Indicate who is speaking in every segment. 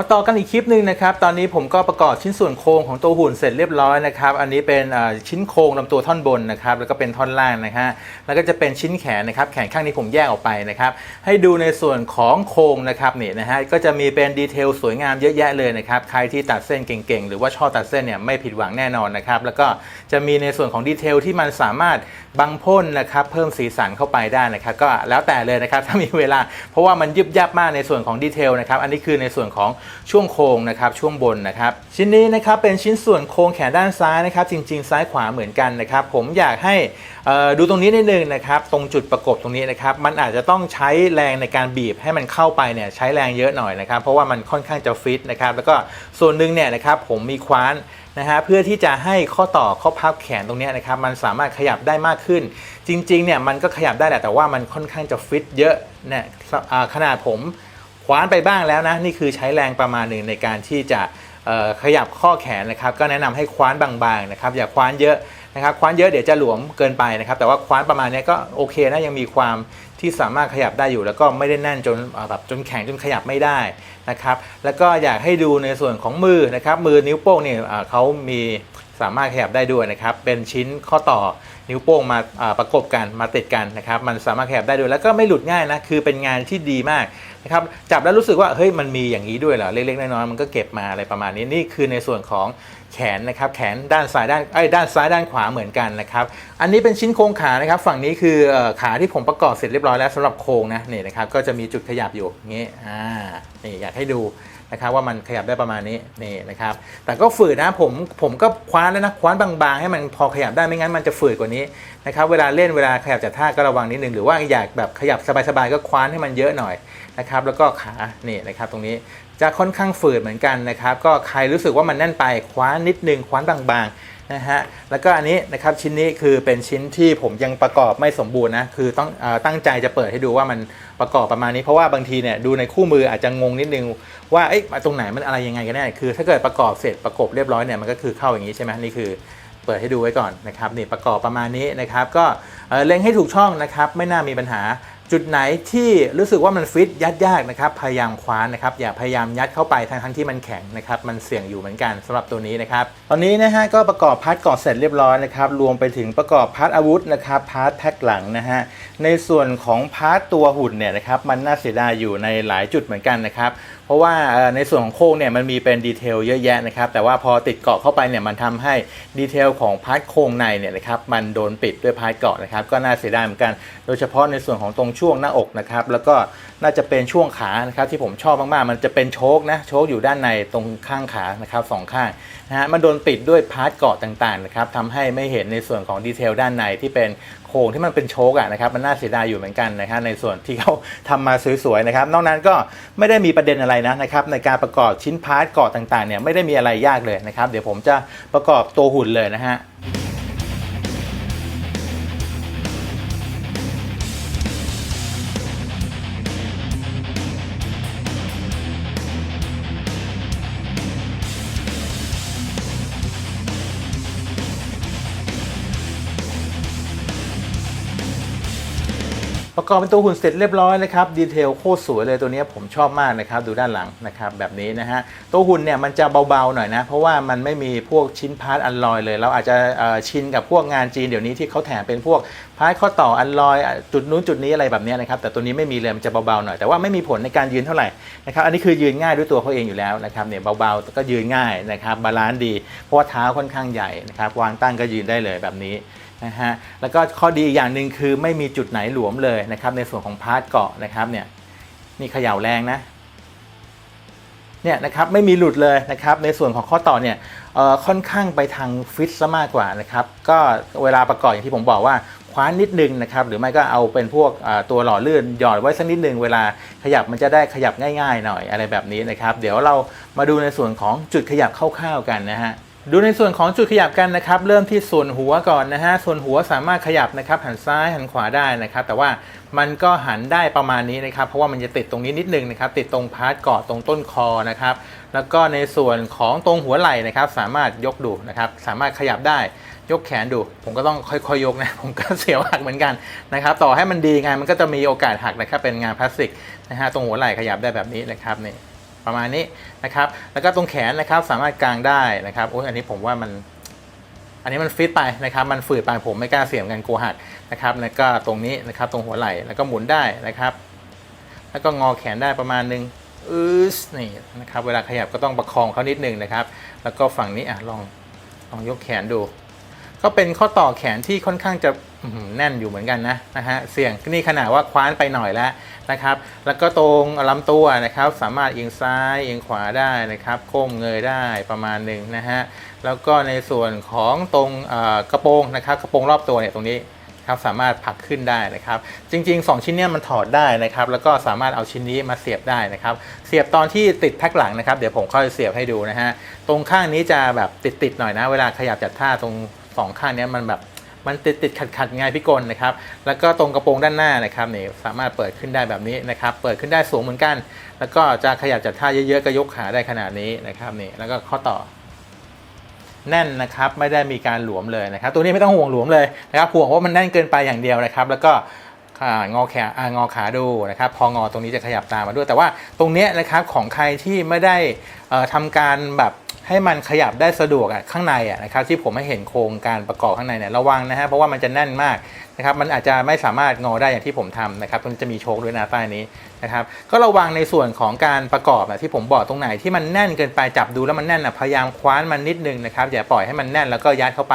Speaker 1: มาต่อกันอีกคลิปหนึ่งนะครับ ตอนนี้ผมก็ประกอบชิ้นส่วนโครงของตัวหุ่นเสร็จเรียบร้อยนะครับ อันนี้เป็นชิ้นโครงลำตัวท่อนบนนะครับ แล้วก็เป็นท่อนล่างนะฮะ แล้วก็จะเป็นชิ้นแขนนะครับ แขนข้างนี้ผมแยกออกไปนะครับ ให้ดูในส่วนของโครงนะครับนี่นะฮะ ก็จะมีเป็นดีเทลสวยงามเยอะแยะเลยนะครับ ใครที่ตัดเส้นเก่งๆ หรือว่าชอบตัดเส้นเนี่ยไม่ผิดหวังแน่นอนนะครับ แล้วก็จะมีในส่วนของดีเทลที่มันสามารถบังพ่นนะครับ เพิ่มสีสันเข้าไปได้นะครับ ก็แล้วแต่เลยนะครับ ถ้ามีเวลา เพราะว่ามันยึบยับมากในส่วนของดีเทลนะครับ อันนี้คือในส่วนของช่วงโครงนะครับช่วงบนนะครับชิ้นนี้นะครับเป็นชิ้นส่วนโครงแขนด้านซ้ายนะครับจริง ๆ ซ้ายขวาเหมือนกันนะครับผมอยากให้ดูตรงนี้นิดนึงนะครับตรงจุดประกบตรงนี้นะครับมันอาจจะต้องใช้แรงในการบีบให้มันเข้าไปเนี่ยใช้แรงเยอะหน่อยนะครับเพราะว่ามันค่อนข้างจะฟิตนะครับแล้วก็ส่วนหนึ่งเนี่ยนะครับผมมีคว้านนะฮะเพื่อที่จะให้ข้อต่อข้อพับแขนตรงนี้นะครับมันสามารถขยับได้มากขึ้น จริงๆเนี่ยมันก็ขยับได้แหละแต่ว่ามันค่อนข้างจะฟิตเยอะเนี่ยขนาดผม คว้านไปบ้างแล้วนะนี่คือใช้แรงประมาณหนึ่งในการที่จะขยับข้อแขนนะครับ ก็แนะนำให้คว้านบางๆนะครับอย่าคว้านเยอะนะครับคว้านเยอะเดี๋ยวจะหลวมเกินไปนะครับ แต่ว่าคว้านประมาณนี้ก็โอเคนะยังมีความที่สามารถขยับได้อยู่ แล้วก็ไม่ได้แน่นจนแบบจนแข็งจนขยับไม่ได้นะครับ แล้วก็อยากให้ดูในส่วนของมือนะครับ มือนิ้วโป้งเนี่ยเขามีสามารถขยับได้ด้วยนะครับ เป็นชิ้นข้อต่อนิ้วโป้งมาประกบกันมาติดกันนะครับ มันสามารถขยับได้ด้วยแล้วก็ไม่หลุดง่ายนะ คือเป็นงานที่ดีมาก นะครับจับแล้วรู้สึกว่าเฮ้ยมันมีอย่างนี้ด้วยเหรอเล็กๆน้อยๆมันก็เก็บมาอะไรประมาณนี้นี่คือในส่วนของแขนนะครับแขนด้านซ้ายด้านไอ้ด้านซ้ายด้านขวาเหมือนกันนะครับอันนี้เป็นชิ้นโครงขานะครับ ฝั่งนี้คือขาที่ผมประกอบเสร็จเรียบร้อยแล้วสำหรับโครงนะนี่นะครับก็จะมีจุดขยับอยู่อย่างงี้อ่านี่อยากให้ดู นะครับว่ามันขยับได้ประมาณนี้นี่นะครับแต่ก็ฝืดนะผมผมก็คว้านแล้วนะคว้านบางๆ ให้มันพอขยับได้ไม่งั้นมันจะฝืดกว่านี้นะครับเวลาเล่นเวลาขยับจากท่าก็ระวังนิดนึงหรือว่าอยากแบบขยับสบายๆก็คว้านให้มันเยอะหน่อยนะครับแล้วก็ขานี่นะครับตรงนี้จะค่อนข้างฝืดเหมือนกันนะครับก็ใครรู้สึกว่ามันแน่นไปคว้านนิดนึงคว้านบางๆ นะฮะแล้วก็อันนี้นะครับชิ้นนี้คือเป็นชิ้นที่ผมยังประกอบไม่สมบูรณ์นะคือต้องอตั้งใจจะเปิดให้ดูว่ามันประกอบประมาณนี้เพราะว่าบางทีเนี่ยดูในคู่มืออาจจะงงนิดนึงว่าเอ๊ะตรงไหนมันอะไรยังไงกันแน่คือถ้าเกิดประกอบเสร็จประกบเรียบร้อยเนี่ยมันก็คือเข้าอย่างนี้ใช่ไหมนี่คือเปิดให้ดูไว้ก่อนนะครับนี่ประกอบประมาณนี้นะครับก็เล็งให้ถูกช่องนะครับไม่น่ามีปัญหา จุดไหนที่รู้สึกว่ามันฟิตยัดยากนะครับ พยายามคว้านนะครับ อย่าพยายามยัดเข้าไปทั้งทั้งที่มันแข็งนะครับ มันเสี่ยงอยู่เหมือนกันสำหรับตัวนี้นะครับ ตอนนี้นะฮะก็ประกอบพาร์ทก่อเสร็จเรียบร้อยนะครับ รวมไปถึงประกอบพาร์ทอาวุธนะครับ พาร์ทแพ็คหลังนะฮะ ในส่วนของพาร์ทตัวหุ่นเนี่ยนะครับ มันน่าเสียดายอยู่ในหลายจุดเหมือนกันนะครับ เพราะว่าในส่วนของโครงเนี่ยมันมีเป็นดีเทลเยอะแยะนะครับ แต่ว่าพอติดเกาะเข้าไปเนี่ยมันทำให้ดีเทลของพาร์ทโครงในเนี่ยนะครับ มันโดนปิดด้วยพาร์ทเกาะนะครับ ก็น่าเสียดายเหมือนกัน โดยเฉพาะในส่วนของตรงช่วงหน้าอกนะครับแล้วก็น่าจะเป็นช่วงขานะครับที่ผมชอบมากๆ มันจะเป็นโชคนะโชคอยู่ด้านในตรงข้างขานะครับสองข้างนะฮะมันโดนปิดด้วยพาร์ทเกาะต่างๆนะครับทำให้ไม่เห็นในส่วนของดีเทลด้านในที่เป็นโครงที่มันเป็นโชคอะนะครับมันน่าเสียดายอยู่เหมือนกันนะครับในส่วนที่เขาทำมาสวยๆนะครับนอกนั้นก็ไม่ได้มีประเด็นอะไรนะนะครับในการประกอบชิ้นพาร์ทเกาะต่างๆเนี่ยไม่ได้มีอะไรยากเลยนะครับเดี๋ยวผมจะประกอบตัวหุ่นเลยนะฮะ ประกอบเป็นตัวหุ่นเสร็จเรียบร้อยนะครับดีเทลโคตรสวยเลยตัวนี้ผมชอบมากนะครับดูด้านหลังนะครับแบบนี้นะฮะตัวหุ่นเนี่ยมันจะเบาๆหน่อยนะ เพราะว่ามันไม่มีพวกชิ้นพาร์ทอันลอยเลย เราอาจจะชินกับพวกงานจีนเดี๋ยวนี้ที่เขาแถมเป็นพวกพาร์ทข้อต่ออันลอยจุดนู้นจุดนี้อะไรแบบนี้นะครับแต่ตัวนี้ไม่มีเลยมันจะเบาๆหน่อยแต่ว่าไม่มีผลในการยืนเท่าไหร่นะครับอันนี้คือยืนง่ายด้วยตัวเขาเองอยู่แล้วนะครับเนี่ยเบาๆก็ยืนง่ายนะครับบาลานซ์ดี เพราะว่าเท้าค่อนข้างใหญ่นะครับวางตั้งก็ยืนได้เลยแบบนี้ นะฮะแล้วก็ข้อดีอีกอย่างหนึ่งคือไม่มีจุดไหนหลวมเลยนะครับในส่วนของพาร์ทเกาะนะครับเนี่ยนี่เขย่าแรงนะเนี่ยนะครับไม่มีหลุดเลยนะครับในส่วนของข้อต่อเนี่ยค่อนข้างไปทางฟิตซะมากกว่านะครับก็เวลาประกอบอย่างที่ผมบอกว่าคว้านนิดนึงนะครับหรือไม่ก็เอาเป็นพวกตัวหล่อลื่นหยอดไว้สักนิดนึงเวลาขยับมันจะได้ขยับง่ายๆหน่อยอะไรแบบนี้นะครับ เดี๋ยวเรามาดูในส่วนของจุดขยับคร่าวๆกันนะฮะ ดูในส่วนของจุดขยับกันนะครับเริ่มที่ส่วนหัวก่อนนะฮะส่วนหัวสามารถขยับนะครับหันซ้ายหันขวาได้นะครับ แต่ว่ามันก็หันได้ประมาณนี้นะครับ เพราะว่ามันจะติดตรงนี้นิดนึงนะครับ ติดตรงพาร์ทเกาะตรงต้นคอนะครับ แล้วก็ในส่วนของตรงหัวไหล่นะครับ สามารถยกดูนะครับ สามารถขยับได้ยกแขนดู ผมก็ต้องค่อยๆยกนะผมก็เสียวหักเหมือนกันนะครับ ต่อให้มันดีไงมันก็จะมีโอกาสหักนะครับ เป็นงานพลาสติกนะฮะตรงหัวไหล่ขยับได้แบบนี้นะครับนี่ ประมาณนี้นะครับ แล้วก็ตรงแขนนะครับสามารถกางได้นะครับโอ้ยอันนี้ผมว่ามันอันนี้มันฟิตไปนะครับ มันฝืดไปผมไม่กล้าเสียบกันกลัวหักนะครับ แล้วก็ตรงนี้นะครับตรงหัวไหล่แล้วก็หมุนได้นะครับ แล้วก็งอแขนได้ประมาณนึงอืสนี่นะครับ เวลาขยับก็ต้องประคองเขานิดนึงนะครับ แล้วก็ฝั่งนี้อะลองลองยกแขนดู ก็เป็นข้อต่อแขนที่ค่อนข้างจะ แน่นอยู่เหมือนกันนะนะฮะเสี่ยงนี่ขนาดว่าคว้านไปหน่อยแล้วนะครับ แล้วก็ตรงลำตัวนะครับสามารถเอียงซ้ายเอียงขวาได้นะครับก้มเงยได้ประมาณหนึ่งนะฮะแล้วก็ในส่วนของตรงกระโปรงนะครับกระโปรงรอบตัวเนี่ยตรงนี้ครับสามารถผักขึ้นได้นะครับ จริง ๆ 2 ชิ้นเนี้มันถอดได้นะครับ แล้วก็สามารถเอาชิ้นนี้มาเสียบได้นะครับ เสียบตอนที่ติดแพ็คหลังนะครับ เดี๋ยวผมค่อยเสียบให้ดูนะฮะ ตรงข้างนี้จะแบบติดๆหน่อยนะ เวลาขยับจัดท่าตรงสองข้างเนี้ยมันแบบ มันติดติดขัดขัดๆไงพี่กลนะครับ แล้วก็ตรงกระโปรงด้านหน้านะครับนี่สามารถเปิดขึ้นได้แบบนี้นะครับ เปิดขึ้นได้สูงเหมือนกัน แล้วก็จะขยับจัดท่าเยอะๆก็ยกขาได้ขนาดนี้นะครับนี่ แล้วก็ข้อต่อ แน่นนะครับไม่ได้มีการหลวมเลยนะครับ ตัวนี้ไม่ต้องห่วงหลวมเลยนะครับห่วงว่ามันแน่นเกินไปอย่างเดียวนะครับ แล้วก็อ่างอแขนอ่างอขาดูนะครับ พองอตรงนี้จะขยับตามมาด้วย แต่ว่าตรงนี้นะครับของใครที่ไม่ได้ ทำการแบบให้มันขยับได้สะดวกอะข้างในอะนะครับที่ผมให้เห็นโครงการประกอบข้างในเนี่ยระวังนะฮะเพราะว่ามันจะแน่นมากนะครับมันอาจจะไม่สามารถงอได้อย่างที่ผมทำนะครับตรงนี้จะมีโชคด้วยนะใต้นี้นะครับก็ระวังในส่วนของการประกอบอะที่ผมบอกตรงไหนที่มันแน่นเกินไปจับดูแล้วมันแน่นอะพยายามคว้านมันนิดนึงนะครับอย่าปล่อยให้มันแน่นแล้วก็ยัดเข้าไป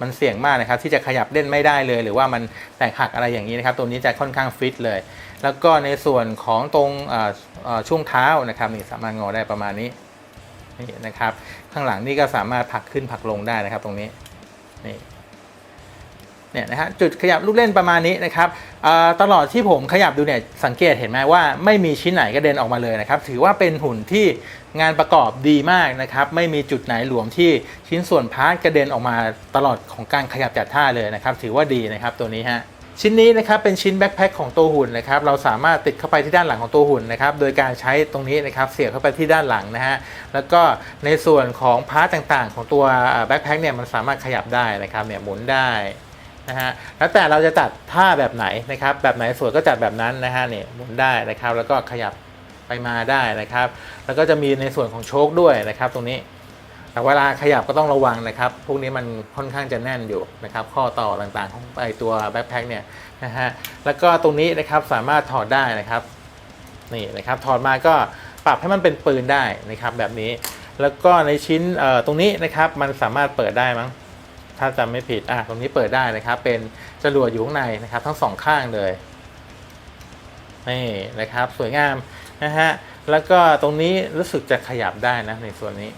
Speaker 1: มันเสี่ยงมากนะครับที่จะขยับเล่นไม่ได้เลย หรือว่ามันแตกหักอะไรอย่างนี้นะครับตัวนี้จะค่อนข้างฟิตเลย แล้วก็ในส่วนของตรงช่วงเท้านะครับนี่สามารถงอได้ประมาณนี้ นี่นะครับ ข้างหลังนี่ก็สามารถผลักขึ้นผลักลงได้นะครับ ตรงนี้นี่เนี่ยนะฮะจุดขยับลูกเล่นประมาณนี้นะครับตลอดที่ผมขยับดูเนี่ยสังเกตเห็นไหมว่าไม่มีชิ้นไหนกระเด็นออกมาเลยนะครับ ถือว่าเป็นหุ่นที่งานประกอบดีมากนะครับ ไม่มีจุดไหนหลวมที่ชิ้นส่วนพาร์ทกระเด็นออกมาตลอดของการขยับจัดท่าเลยนะครับ ถือว่าดีนะครับตัวนี้ฮะ ชิ้นนี้นะครับเป็นชิ้นแบ็คแพ็คของตัวหุ่นนะครับเราสามารถติดเข้าไปที่ด้านหลังของตัวหุ่นนะครับโดยการใช้ตรงนี้นะครับเสียบเข้าไปที่ด้านหลังนะฮะแล้วก็ในส่วนของพาร์ทต่างๆ ของตัวแบ็คแพ็คเนี่ยมันสามารถขยับได้นะครับเนี่ยหมุนได้นะฮะแล้วแต่เราจะจัดท่าแบบไหนนะครับแบบไหนสวยก็จัดแบบนั้นนะฮะเนี่ยหมุนได้นะครับแล้วก็ขยับไปมาได้นะครับ แล้วก็จะมีในส่วนของโชคด้วยนะครับตรงนี้ แต่เวลาขยับก็ต้องระวังนะครับ พวกนี้มันค่อนข้างจะแน่นอยู่นะครับ ข้อต่อต่างๆของไอตัวแบ็คแพ็คเนี่ยนะฮะ แล้วก็ตรงนี้นะครับสามารถถอดได้นะครับ นี่นะครับ ถอดมาก็ปรับให้มันเป็นปืนได้นะครับแบบนี้ แล้วก็ในชิ้นตรงนี้นะครับมันสามารถเปิดได้มั้ง ถ้าจำไม่ผิด อะตรงนี้เปิดได้นะครับ เป็นจรวดอยู่ข้างในนะครับ ทั้งสองข้างเลย นี่นะครับ สวยงามนะฮะ แล้วก็ตรงนี้รู้สึกจะขยับได้นะในส่วนนี้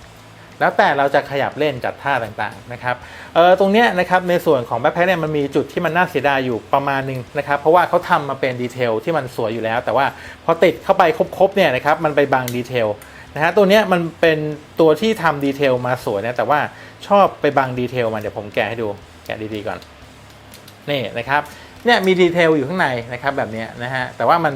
Speaker 1: แล้วแต่เราจะขยับเล่นจัดท่าต่างๆนะครับเออตรงเนี้ยนะครับในส่วนของแบ็คแพ็คเนี่ยมันมีจุดที่มันน่าเสียดายอยู่ประมาณหนึงนะครับเพราะว่าเขาทำมาเป็นดีเทลที่มันสวยอยู่แล้ว แต่ว่าพอติดเข้าไปครบๆเนี่ยนะครับมันไปบังดีเทลนะฮะตัวเนี้ยมันเป็นตัวที่ทำดีเทลมาสวยนะแต่ว่าชอบไปบังดีเทลมันเดี๋ยวผมแกะให้ดูแกะดีๆก่อนนี่นะครับเนี่ยมีดีเทลอยู่ข้างในนะครับแบบนี้นะฮะแต่ว่ามัน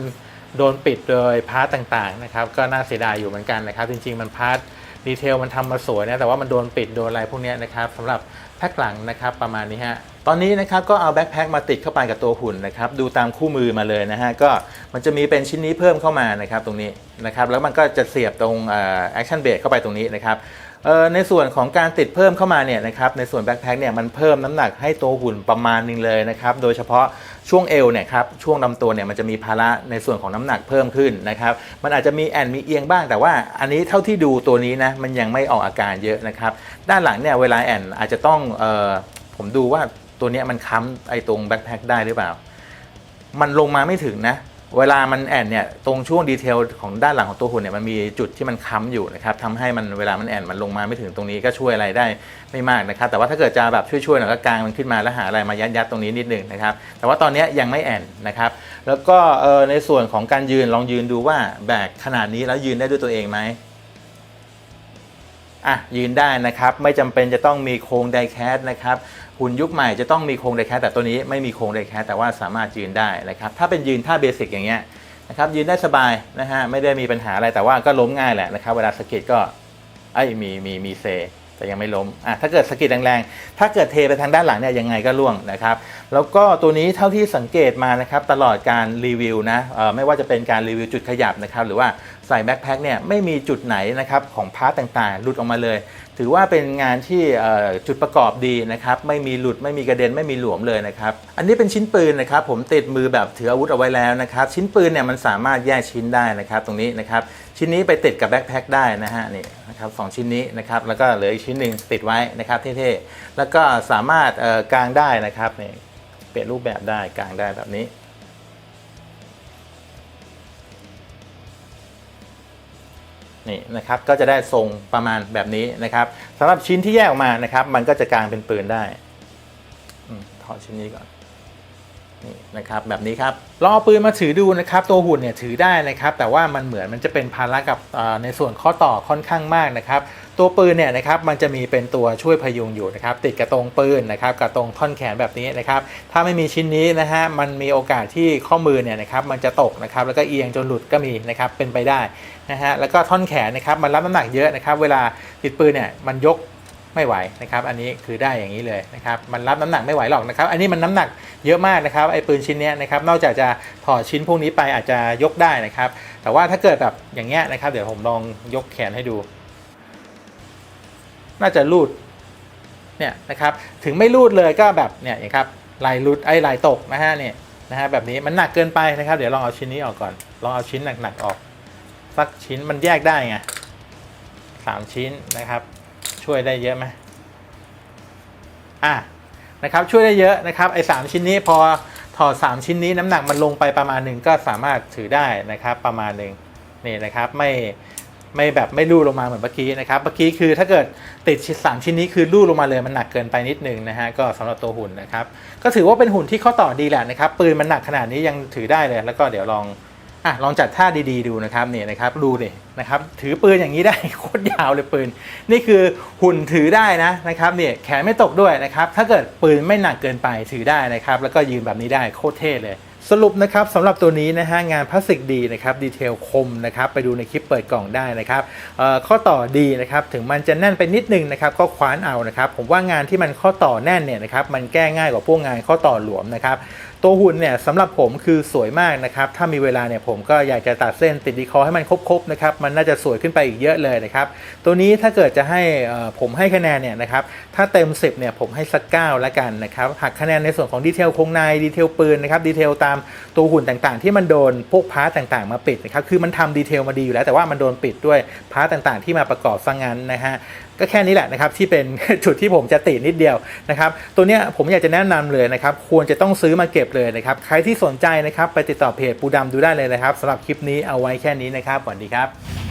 Speaker 1: โดนปิดโดยพาร์ตต่างๆนะครับก็น่าเสียดายอยู่เหมือนกันนะครับจริงๆมันพาร์ต ดีเทลมันทำมาสวยนะแต่ว่ามันโดนปิดโดนอะไรพวกนี้นะครับสำหรับแพ็คหลังนะครับประมาณนี้ฮะตอนนี้นะครับก็เอาแบ็คแพ็คมาติดเข้าไปกับตัวหุ่นนะครับดูตามคู่มือมาเลยนะฮะก็มันจะมีเป็นชิ้นนี้เพิ่มเข้ามานะครับตรงนี้นะครับแล้วมันก็จะเสียบตรงแอคชั่นเบรกเข้าไปตรงนี้นะครับ ในส่วนของการติดเพิ่มเข้ามาเนี่ยนะครับในส่วนแบ็คแพ็คเนี่ยมันเพิ่มน้ำหนักให้ตัวหุ่นประมาณนึงเลยนะครับโดยเฉพาะช่วงเอวเนี่ยครับช่วงลำตัวเนี่ยมันจะมีภาระในส่วนของน้ำหนักเพิ่มขึ้นนะครับมันอาจจะมีแอนมีเอียงบ้างแต่ว่าอันนี้เท่าที่ดูตัวนี้นะมันยังไม่ออกอาการเยอะนะครับด้านหลังเนี่ยเวลาแอนอาจจะต้องออผมดูว่าตัวนี้มันค้ำไอ้ตรงแบ็คแพ็คได้หรือเปล่า มันลงมาไม่ถึงนะ เวลามันแอนเนี่ยตรงช่วงดีเทลของด้านหลังของตัวหุ่นเนี่ยมันมีจุดที่มันค้ำอยู่นะครับทำให้มันเวลามันแอนมันลงมาไม่ถึงตรงนี้ก็ช่วยอะไรได้ไม่มากนะครับ แต่ว่าถ้าเกิดจะแบบช่วยๆหน่อยก็กางมันขึ้นมาแล้วหาอะไรมายัดๆตรงนี้นิดนึงนะครับ แต่ว่าตอนนี้ยยังไม่แอนนะครับแล้วก็เอ่อในส่วนของการยืนลองยืนดูว่าแบกขนาดนี้แล้วยืนได้ด้วยตัวเองไหมอะยืนได้นะครับ ไม่จำเป็นจะต้องมีโครงไดแคสนะครับ หุ่นยุคใหม่จะต้องมีโครงไดแคสแต่ตัวนี้ไม่มีโครงไดแคสแต่ว่าสามารถยืนได้นะครับถ้าเป็นยืนท่าเบสิกอย่างเงี้ยนะครับยืนได้สบายนะฮะไม่ได้มีปัญหาอะไรแต่ว่าก็ล้มง่ายแหละนะครับเวลาสะกิดก็ไอ้มีมีมีเซ แต่ยังไม่ล้มอะถ้าเกิดสะกิดแรงๆ ถ้าเกิดเทไปทางด้านหลังเนี่ยยังไงก็ล่วงนะครับ แล้วก็ตัวนี้เท่าที่สังเกตมานะครับตลอดการรีวิวนะเอ่อไม่ว่าจะเป็นการรีวิวจุดขยับนะครับหรือว่าใส่แบ็คแพ็คเนี่ยไม่มีจุดไหนนะครับของพาร์ตต่างๆ หลุดออกมาเลย ถือว่าเป็นงานที่จุดประกอบดีนะครับไม่มีหลุดไม่มีกระเด็นไม่มีหลวมเลยนะครับอันนี้เป็นชิ้นปืนนะครับผมติดมือแบบถืออาวุธเอาไว้แล้วนะครับชิ้นปืนเนี่ยมันสามารถแยกชิ้นได้นะครับตรงนี้นะครับชิ้นนี้ไปติดกับแบ็คแพ็คได้นะฮะนี่ นะครับสองชิ้นนี้นะครับแล้วก็เหลืออีกชิ้นหนึ่งติดไว้นะครับเท่ๆแล้วก็สามารถกางได้นะครับนี่เปลี่ยนรูปแบบได้กางได้แบบนี้นี่นะครับก็จะได้ทรงประมาณแบบนี้นะครับสำหรับชิ้นที่แยกออกมานะครับ มันก็จะกลางเป็นปืนได้ถอดชิ้นนี้ก่อน นี่นะครับแบบนี้ครับลองเอาปืนมาถือดูนะครับตัวหุ่นเนี่ยถือได้นะครับแต่ว่ามันเหมือนมันจะเป็นภาระกับในส่วนข้อต่อค่อนข้างมากนะครับตัวปืนเนี่ยนะครับมันจะมีเป็นตัวช่วยพยุงอยู่นะครับติดกับตรงปืนนะครับกับตรงท่อนแขนแบบนี้นะครับถ้าไม่มีชิ้นนี้นะฮะมันมีโอกาสที่ข้อมือเนี่ยนะครับมันจะตกนะครับแล้วก็เอียงจนหลุดก็มีนะครับเป็นไปได้นะฮะแล้วก็ท่อนแขนนะครับมันรับน้ำหนักเยอะนะครับเวลาติดปืนเนี่ยมันยก ไม่ไหวนะครับอันนี้คือได้อย่างนี้เลยนะครับมันรับน้ำหนักไม่ไหวหรอกนะครับอันนี้มันน้ำหนักเยอะมากนะครับไอ้ปืนชิ้นนี้นะครับนอกจากจะถอดชิ้นพวกนี้ไปอาจจะยกได้นะครับ แต่ว่าถ้าเกิดแบบอย่างเงี้ยนะครับเดี๋ยวผมลองยกแขนให้ดู น่าจะรูดเนี่ยนะครับถึงไม่รูดเลยก็แบบเนี่ยอย่างครับลายรูดไอ้ลายตกนะฮะเนี่ยนะฮะแบบนี้มันหนักเกินไปนะครับ เดี๋ยวลองเอาชิ้นนี้ออกก่อน ลองเอาชิ้นหนักๆออกสักชิ้นมันแยกได้ไงสามชิ้นนะครับ ช่วยได้เยอะไหมอะนะครับช่วยได้เยอะนะครับไอ้สามชิ้นนี้พอถอดสามชิ้นนี้น้ำหนักมันลงไปประมาณหนึ่งก็สามารถถือได้นะครับประมาณหนึ่งนี่นะครับไม่ไม่แบบไม่ลู่ลงมาเหมือนเมื่อกี้นะครับเมื่อกี้คือถ้าเกิดติดชิ้นสามชิ้นนี้คือลู่ลงมาเลยมันหนักเกินไปนิดนึงนะฮะก็สำหรับตัวหุ่นนะครับก็ถือว่าเป็นหุ่นที่ข้อต่อดีแหละนะครับปืนมันหนักขนาดนี้ยังถือได้เลย แล้วก็เดี๋ยวลอง อะลองจัดท่าดีๆดูนะครับนี่นะครับดูดินะครับถือปืนอย่างนี้ได้โคตรยาวเลยปืน นี่คือหุ่นถือได้นะนะครับเนี่ยแขนไม่ตกด้วยนะครับถ้าเกิดปืนไม่หนักเกินไปถือได้นะครับ แล้วก็ยืนแบบนี้ได้โคตรเท่เลย สรุปนะครับสำหรับตัวนี้นะฮะงานพลาสติกดีนะครับดีเทลคมนะครับไปดูในคลิปเปิดกล่องได้นะครับข้อต่อดีนะครับถึงมันจะแน่นไปนิดนึงนะครับก็คว้านเอานะครับผมว่างานที่มันข้อต่อแน่นเนี่ยนะครับมันแก้ง่ายกว่าพวกงานข้อต่อหลวมนะครับ ตัวหุ่นเนี่ยสำหรับผมคือสวยมากนะครับ ถ้ามีเวลาเนี่ยผมก็อยากจะตัดเส้นติดดีคอให้มันครบๆนะครับ มันน่าจะสวยขึ้นไปอีกเยอะเลยนะครับ ตัวนี้ถ้าเกิดจะให้ผมให้คะแนนเนี่ยนะครับ ถ้าเต็ม 10เนี่ยผมให้สัก9ละกันนะครับ หักคะแนนในส่วนของดีเทลโครงในดีเทลปืนนะครับ ดีเทลตามตัวหุ่นต่างๆ ที่มันโดนพวกพาร์ตต่างๆ มาปิดนะครับ คือมันทำดีเทลมาดีอยู่แล้วแต่ว่ามันโดนปิดด้วยพาร์ตต่างๆ ที่มาประกอบสังงานนะฮะ ก็แค่นี้แหละนะครับที่เป็นจุดที่ผมจะตินิดเดียวนะครับตัวเนี้ยผมอยากจะแนะนำเลยนะครับควรจะต้องซื้อมาเก็บเลยนะครับใครที่สนใจนะครับไปติดต่อเพจปูดำดูได้เลยนะครับสำหรับคลิปนี้เอาไว้แค่นี้นะครับสวัสดีครับ